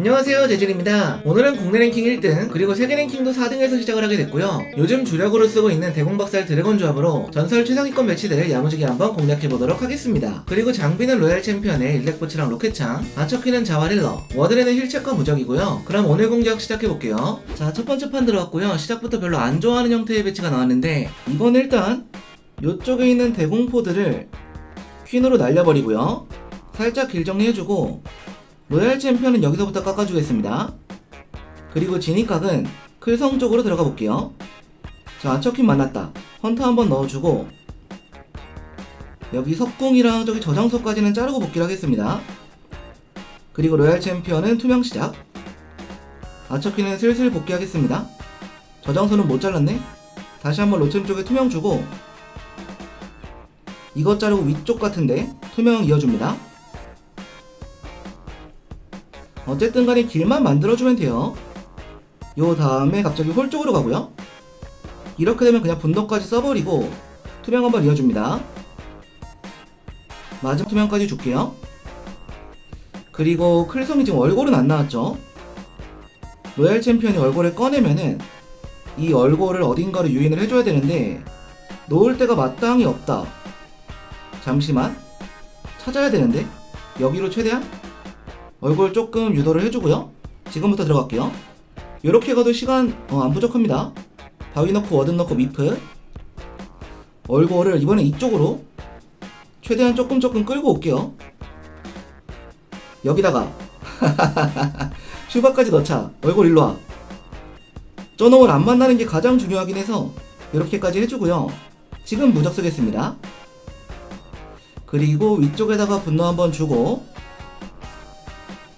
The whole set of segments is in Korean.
안녕하세요 재준입니다. 오늘은 국내 랭킹 1등 그리고 세계 랭킹도 4등에서 시작을 하게 됐고요. 요즘 주력으로 쓰고 있는 대공박살 드래곤 조합으로 전설 최상위권 매치들을 야무지게 한번 공략해보도록 하겠습니다. 그리고 장비는 로얄 챔피언의 일렉보치랑 로켓창 아처키는 자와릴러 워드레는 힐체과 무적이고요. 그럼 오늘 공격 시작해볼게요. 자 첫번째 판 들어왔고요. 시작부터 별로 안 좋아하는 형태의 배치가 나왔는데 이건 일단 요쪽에 있는 대공포들을 퀸으로 날려버리고요. 살짝 길 정리해주고 로얄 챔피언은 여기서부터 깎아주겠습니다. 그리고 진입각은 클성 쪽으로 들어가 볼게요. 자, 아처킨 만났다. 헌터 한번 넣어주고 여기 석궁이랑 저기 저장소까지는 자르고 복귀를 하겠습니다. 그리고 로얄 챔피언은 투명 시작. 아처킨은 슬슬 복귀하겠습니다. 저장소는 못 잘랐네. 다시 한번 로챔 쪽에 투명 주고 이것 자르고 위쪽 같은데 투명 이어줍니다. 어쨌든 간에 길만 만들어주면 돼요. 요 다음에 갑자기 홀 쪽으로 가고요. 이렇게 되면 그냥 분노까지 써버리고 투명 한번 이어줍니다. 마지막 투명까지 줄게요. 그리고 클성이 지금 얼굴은 안 나왔죠? 로얄 챔피언이 얼굴을 꺼내면은 이 얼굴을 어딘가로 유인을 해줘야 되는데 놓을 데가 마땅히 없다. 잠시만 찾아야 되는데 여기로 최대한 얼굴 조금 유도를 해주고요. 지금부터 들어갈게요. 이렇게 가도 시간 어, 안 부족합니다. 바위 넣고 워든 넣고 미프 얼굴을 이번엔 이쪽으로 최대한 조금 조금 끌고 올게요. 여기다가 슈바까지 넣자. 얼굴 일로 와. 저놈을 안 만나는 게 가장 중요하긴 해서 이렇게까지 해주고요. 지금 무적 쓰겠습니다. 그리고 위쪽에다가 분노 한번 주고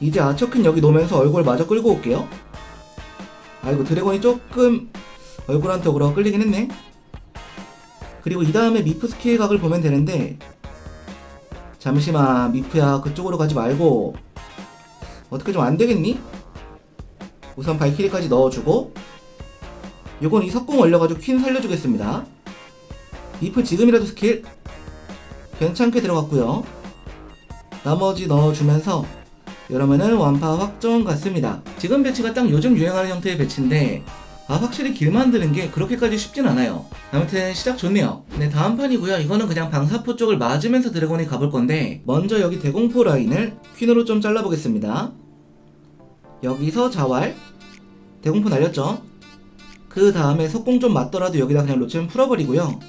이제 아처킨 여기 놓으면서 얼굴 마저 끌고 올게요. 아이고 드래곤이 조금 얼굴한테 오그라고 끌리긴 했네. 그리고 이 다음에 미프 스킬 각을 보면 되는데 잠시만 미프야 그쪽으로 가지 말고 어떻게 좀 안되겠니? 우선 발키리까지 넣어주고 요건 이 석궁 올려가지고 퀸 살려주겠습니다. 미프 지금이라도 스킬 괜찮게 들어갔고요. 나머지 넣어주면서 이러면은 완파 확정 같습니다. 지금 배치가 딱 요즘 유행하는 형태의 배치인데 아 확실히 길 만드는 게 그렇게까지 쉽진 않아요. 아무튼 시작 좋네요. 네 다음 판이고요. 이거는 그냥 방사포 쪽을 맞으면서 드래곤이 가볼 건데 먼저 여기 대공포 라인을 퀸으로 좀 잘라보겠습니다. 여기서 자왈 대공포 날렸죠. 그 다음에 석공 좀 맞더라도 여기다 그냥 로챔 풀어버리고요.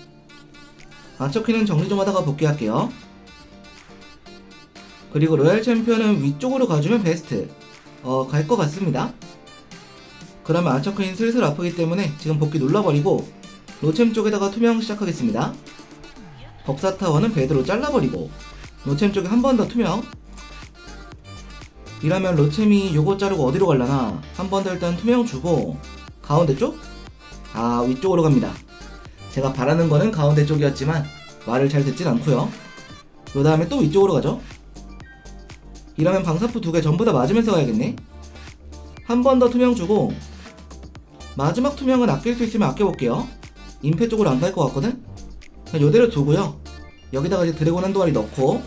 아처키는 정리 좀 하다가 복귀할게요. 그리고 로얄 챔피언은 위쪽으로 가주면 베스트. 어, 갈 것 같습니다. 그러면 아처크인 슬슬 아프기 때문에 지금 복귀 눌러버리고 로챔 쪽에다가 투명 시작하겠습니다. 법사타워는 베드로 잘라버리고 로챔 쪽에 한 번 더 투명. 이러면 로챔이 요거 자르고 어디로 갈라나 한 번 더 일단 투명 주고 가운데 쪽? 아 위쪽으로 갑니다. 제가 바라는 거는 가운데 쪽이었지만 말을 잘 듣진 않고요. 그 다음에 또 위쪽으로 가죠. 이러면 방사포 두 개 전부 다 맞으면서 가야겠네. 한 번 더 투명 주고 마지막 투명은 아낄 수 있으면 아껴볼게요. 임페 쪽으로 안 갈 것 같거든? 그냥 요대로 두고요. 여기다가 이제 드래곤 한 동아리 넣고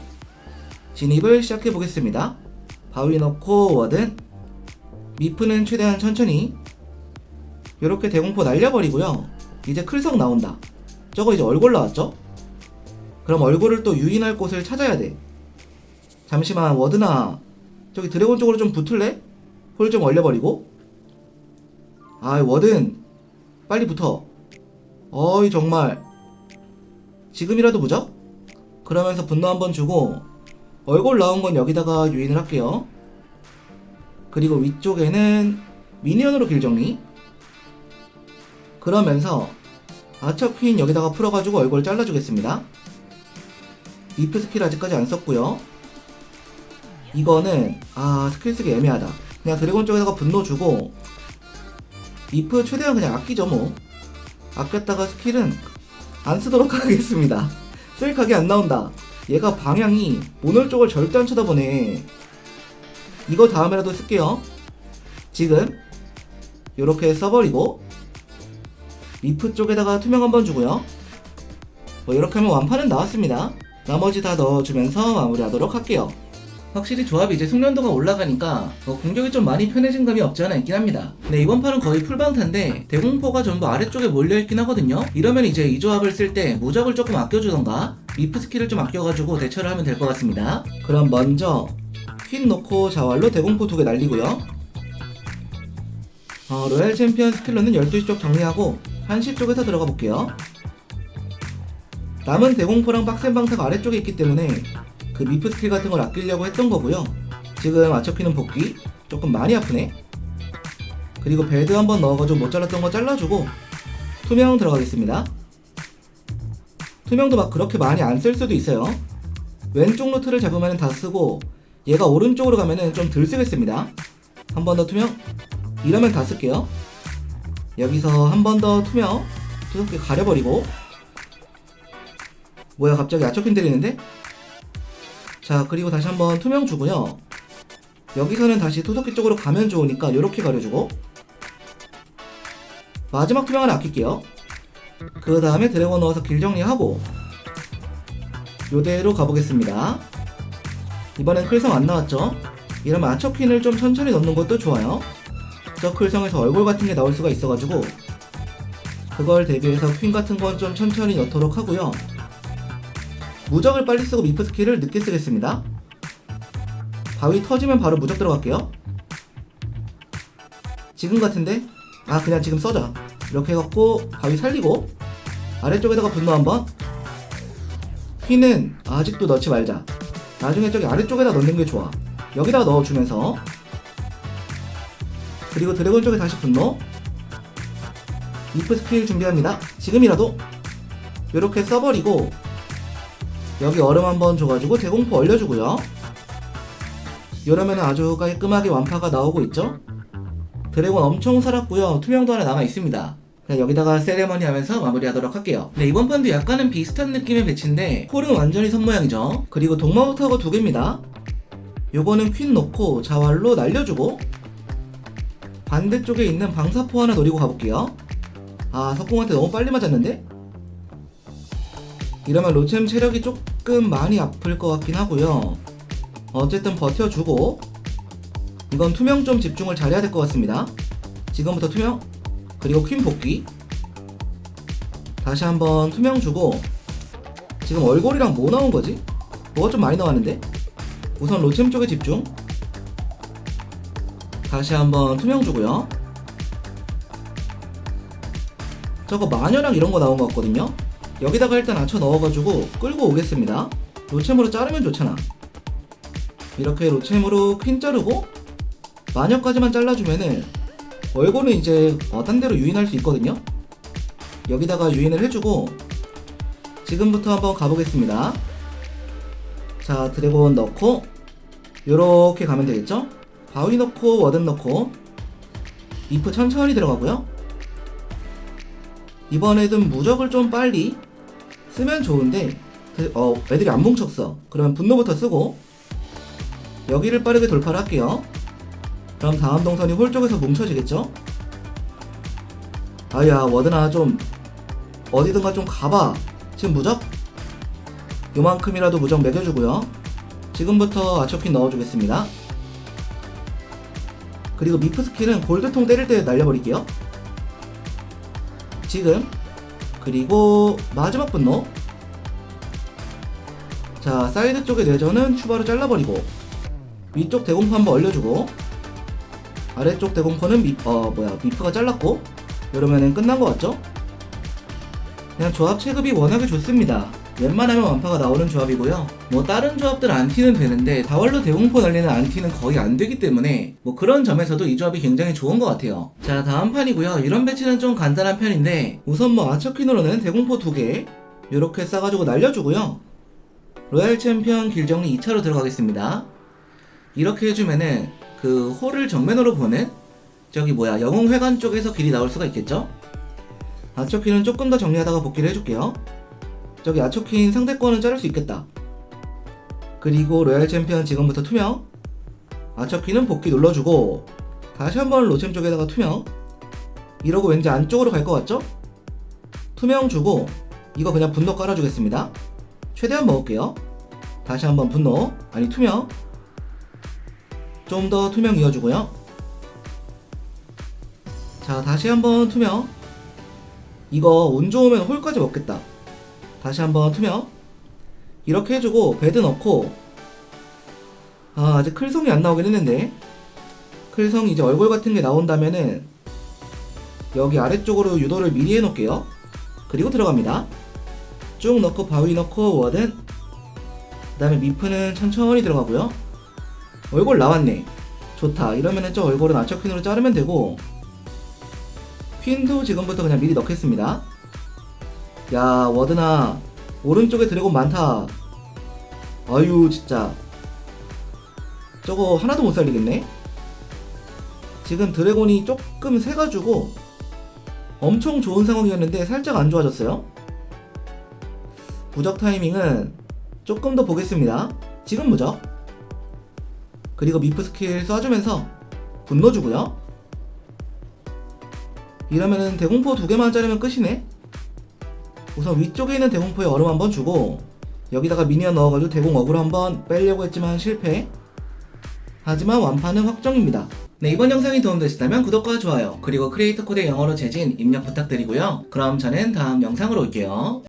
진입을 시작해 보겠습니다. 바위 넣고 워든 미프는 최대한 천천히 이렇게 대공포 날려버리고요. 이제 클성 나온다. 저거 이제 얼굴 나왔죠? 그럼 얼굴을 또 유인할 곳을 찾아야 돼. 잠시만 워드나 저기 드래곤 쪽으로 좀 붙을래? 홀 좀 얼려버리고. 아 워든 빨리 붙어. 어이 정말. 지금이라도 무적? 그러면서 분노 한번 주고 얼굴 나온 건 여기다가 유인을 할게요. 그리고 위쪽에는 미니언으로 길 정리. 그러면서 아처 퀸 여기다가 풀어가지고 얼굴 잘라주겠습니다. 리프 스킬 아직까지 안 썼고요 이거는 아 스킬 쓰기 애매하다. 그냥 드래곤 쪽에다가 분노 주고 리프 최대한 그냥 아끼죠 뭐. 아꼈다가 스킬은 안 쓰도록 하겠습니다. 쓸 각이 안 나온다. 얘가 방향이 오늘 쪽을 절대 안 쳐다보네. 이거 다음에라도 쓸게요. 지금 요렇게 써버리고 리프 쪽에다가 투명 한번 주고요. 뭐 이렇게 하면 완판은 나왔습니다. 나머지 다 넣어주면서 마무리하도록 할게요 확실히 조합이 이제 숙련도가 올라가니까 어, 공격이 좀 많이 편해진 감이 없지 않아 있긴 합니다. 네, 이번 판은 거의 풀방탄데 대공포가 전부 아래쪽에 몰려있긴 하거든요. 이러면 이제 이 조합을 쓸 때 무적을 조금 아껴주던가 미프 스킬을 좀 아껴가지고 대처를 하면 될 것 같습니다. 그럼 먼저 퀸 놓고 자왈로 대공포 두 개 날리고요. 어, 로얄 챔피언 스킬러는 12시 쪽 정리하고 1시 쪽에서 들어가 볼게요. 남은 대공포랑 빡센 방사가 아래쪽에 있기 때문에 그 미프 스킬 같은 걸 아끼려고 했던 거고요. 지금 아처키는 복귀 조금 많이 아프네. 그리고 배드 한번 넣어가지고 못 잘랐던 거 잘라주고 투명 들어가겠습니다. 투명도 막 그렇게 많이 안 쓸 수도 있어요. 왼쪽 노트를 잡으면 다 쓰고 얘가 오른쪽으로 가면은 좀 덜 쓰겠습니다. 한 번 더 투명 이러면 다 쓸게요. 여기서 한 번 더 투명 두껍게 가려버리고 뭐야 갑자기 아처킨 때리는데? 자 그리고 다시 한번 투명 주고요. 여기서는 다시 투석기 쪽으로 가면 좋으니까 이렇게 가려주고. 마지막 투명을 아낄게요. 그 다음에 드래곤 넣어서 길 정리하고 요대로 가보겠습니다. 이번엔 클성 안 나왔죠? 이러면 아처퀸을 좀 천천히 넣는 것도 좋아요. 저 클성에서 얼굴 같은 게 나올 수가 있어가지고 그걸 대비해서 퀸 같은 건 좀 천천히 넣도록 하고요 무적을 빨리 쓰고 미프 스킬을 늦게 쓰겠습니다. 바위 터지면 바로 무적 들어갈게요. 지금 같은데? 아 그냥 지금 써자. 이렇게 해갖고 바위 살리고 아래쪽에다가 분노 한번 휘는 아직도 넣지 말자. 나중에 저기 아래쪽에다 넣는 게 좋아. 여기다가 넣어주면서 그리고 드래곤 쪽에 다시 분노 미프 스킬 준비합니다. 지금이라도 이렇게 써버리고 여기 얼음 한번 줘가지고 대공포 얼려주고요. 이러면 아주 깔끔하게 완파가 나오고 있죠? 드래곤 엄청 살았고요. 투명도 하나 남아 있습니다. 그냥 여기다가 세레머니 하면서 마무리하도록 할게요. 네, 이번 판도 약간은 비슷한 느낌의 배치인데 홀은 완전히 선 모양이죠. 그리고 동마우 타고 두 개입니다. 요거는 퀸 놓고 자왈로 날려주고 반대쪽에 있는 방사포 하나 노리고 가볼게요. 아, 석궁한테 너무 빨리 맞았는데? 이러면 로챔 체력이 조금 많이 아플 것 같긴 하고요. 어쨌든 버텨주고 이건 투명 좀 집중을 잘해야 될 것 같습니다. 지금부터 투명 그리고 퀸 복귀 다시 한번 투명 주고 지금 얼굴이랑 뭐 나온 거지? 뭐가 좀 많이 나왔는데? 우선 로챔 쪽에 집중 다시 한번 투명 주고요. 저거 마녀랑 이런 거 나온 것 같거든요. 여기다가 일단 아쳐 넣어가지고 끌고 오겠습니다. 로챔으로 자르면 좋잖아. 이렇게 로챔으로 퀸 자르고 마녀까지만 잘라주면은 얼굴은 이제 어떤 대로 유인할 수 있거든요. 여기다가 유인을 해주고 지금부터 한번 가보겠습니다. 자 드래곤 넣고 요렇게 가면 되겠죠? 바위 넣고 워든 넣고 이프 천천히 들어가고요. 이번에는 무적을 좀 빨리 쓰면 좋은데 그, 어 애들이 안 뭉쳤어. 그러면 분노부터 쓰고 여기를 빠르게 돌파를 할게요. 그럼 다음 동선이 홀 쪽에서 뭉쳐지겠죠? 아야 워드나 좀 어디든가 좀 가봐. 지금 무적? 요만큼이라도 무적 매겨주고요. 지금부터 아초킨 넣어주겠습니다. 그리고 미프 스킬은 골드통 때릴 때 날려버릴게요. 지금 그리고 마지막 분노 자 사이드 쪽의 뇌전은 추가로 잘라버리고 위쪽 대공포 한번 얼려주고 아래쪽 대공포는 미, 어 뭐야 미프가 잘랐고 이러면은 끝난 것 같죠? 그냥 조합 체급이 워낙에 좋습니다 웬만하면 완파가 나오는 조합이고요. 뭐 다른 조합들 안티는 되는데 다월로 대공포 날리는 안티는 거의 안 되기 때문에 뭐 그런 점에서도 이 조합이 굉장히 좋은 것 같아요. 자 다음 판이고요. 이런 배치는 좀 간단한 편인데 우선 뭐 아처퀸으로는 대공포 두개 이렇게 싸가지고 날려주고요. 로얄 챔피언 길 정리 2차로 들어가겠습니다. 이렇게 해주면은 그 홀을 정면으로 보는 저기 뭐야 영웅회관 쪽에서 길이 나올 수가 있겠죠? 아처퀸은 조금 더 정리하다가 복귀를 해줄게요. 저기 아초킨 상대권은 자를 수 있겠다. 그리고 로얄 챔피언 지금부터 투명. 아초킨은 복귀 눌러주고 다시 한번 로챔 쪽에다가 투명. 이러고 왠지 안쪽으로 갈 것 같죠? 투명 주고 이거 그냥 분노 깔아주겠습니다. 최대한 먹을게요. 다시 한번 분노 아니 투명. 좀 더 투명 이어주고요. 자, 다시 한번 투명. 이거 운 좋으면 홀까지 먹겠다. 다시 한번 투명. 이렇게 해주고 배드 넣고 아, 아직 클성이 안 나오긴 했는데 클성 이제 얼굴 같은 게 나온다면은 여기 아래쪽으로 유도를 미리 해놓을게요. 그리고 들어갑니다. 쭉 넣고 바위 넣고 워든 그 다음에 미프는 천천히 들어가고요. 얼굴 나왔네. 좋다. 이러면은 저 얼굴은 아처퀸으로 자르면 되고 퀸도 지금부터 그냥 미리 넣겠습니다. 야 워드나 오른쪽에 드래곤 많다. 아유 진짜 저거 하나도 못 살리겠네. 지금 드래곤이 조금 세가지고 엄청 좋은 상황이었는데 살짝 안 좋아졌어요. 무적 타이밍은 조금 더 보겠습니다. 지금 무적. 그리고 미프 스킬 써주면서 분노 주고요. 이러면은 대공포 두 개만 자르면 끝이네. 우선 위쪽에 있는 대공포에 얼음 한번 주고 여기다가 미니언 넣어가지고 대공 어그로 한번 빼려고 했지만 실패. 하지만 완판은 확정입니다. 네, 이번 영상이 도움되셨다면 구독과 좋아요, 그리고 크리에이터 코드 영어로 재진 입력 부탁드리고요. 그럼 저는 다음 영상으로 올게요.